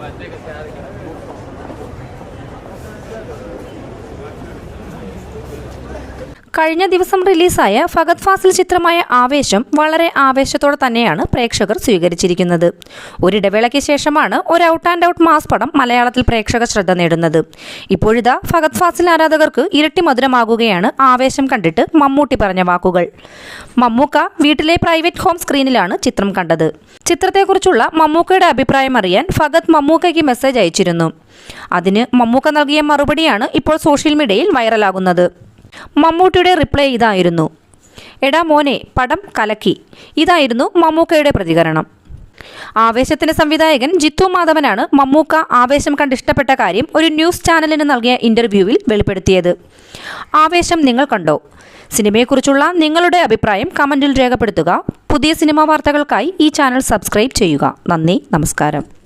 I think it's out of കഴിഞ്ഞ ദിവസം റിലീസായ ഫഗത് ഫാസിൽ ചിത്രമായ ആവേശം വളരെ ആവേശത്തോടെ തന്നെയാണ് പ്രേക്ഷകർ സ്വീകരിച്ചിരിക്കുന്നത്. ഒരിടവേളയ്ക്ക് ശേഷമാണ് ഒരു ഔട്ട് ആൻഡ് ഔട്ട് മാസ് പടം മലയാളത്തിൽ പ്രേക്ഷക ശ്രദ്ധ നേടുന്നത്. ഇപ്പോഴിതാ ഫഗത് ഫാസിൽ ആരാധകർക്ക് ഇരട്ടി മധുരമാകുകയാണ് ആവേശം കണ്ടിട്ട് മമ്മൂട്ടി പറഞ്ഞ വാക്കുകൾ. മമ്മൂക്ക വീട്ടിലെ പ്രൈവറ്റ് ഹോം സ്ക്രീനിലാണ് ചിത്രം കണ്ടത്. ചിത്രത്തെക്കുറിച്ചുള്ള മമ്മൂക്കയുടെ അഭിപ്രായം അറിയാൻ ഫഗത് മമ്മൂക്കയ്ക്ക് മെസ്സേജ് അയച്ചിരുന്നു. അതിന് മമ്മൂക്ക നൽകിയ മറുപടിയാണ് ഇപ്പോൾ സോഷ്യൽ മീഡിയയിൽ വൈറലാകുന്നത് മമ്മൂട്ടിയുടെ റിപ്ലൈ ഇതായിരുന്നു. എടാ മോനെ പടം കലക്കി. ഇതായിരുന്നു മമ്മൂക്കയുടെ പ്രതികരണം. ആവേശത്തിന്റെ സംവിധായകൻ ജിത്തു മാധവനാണ് മമ്മൂക്ക ആവേശം കണ്ട് ഇഷ്ടപ്പെട്ട കാര്യം ഒരു ന്യൂസ് ചാനലിന് നൽകിയ ഇന്റർവ്യൂവിൽ വെളിപ്പെടുത്തിയത്. ആവേശം നിങ്ങൾ കണ്ടോ? സിനിമയെക്കുറിച്ചുള്ള നിങ്ങളുടെ അഭിപ്രായം കമന്റിൽ രേഖപ്പെടുത്തുക. പുതിയ സിനിമാ വാർത്തകൾക്കായി ഈ ചാനൽ സബ്സ്ക്രൈബ് ചെയ്യുക. നന്ദി നമസ്കാരം.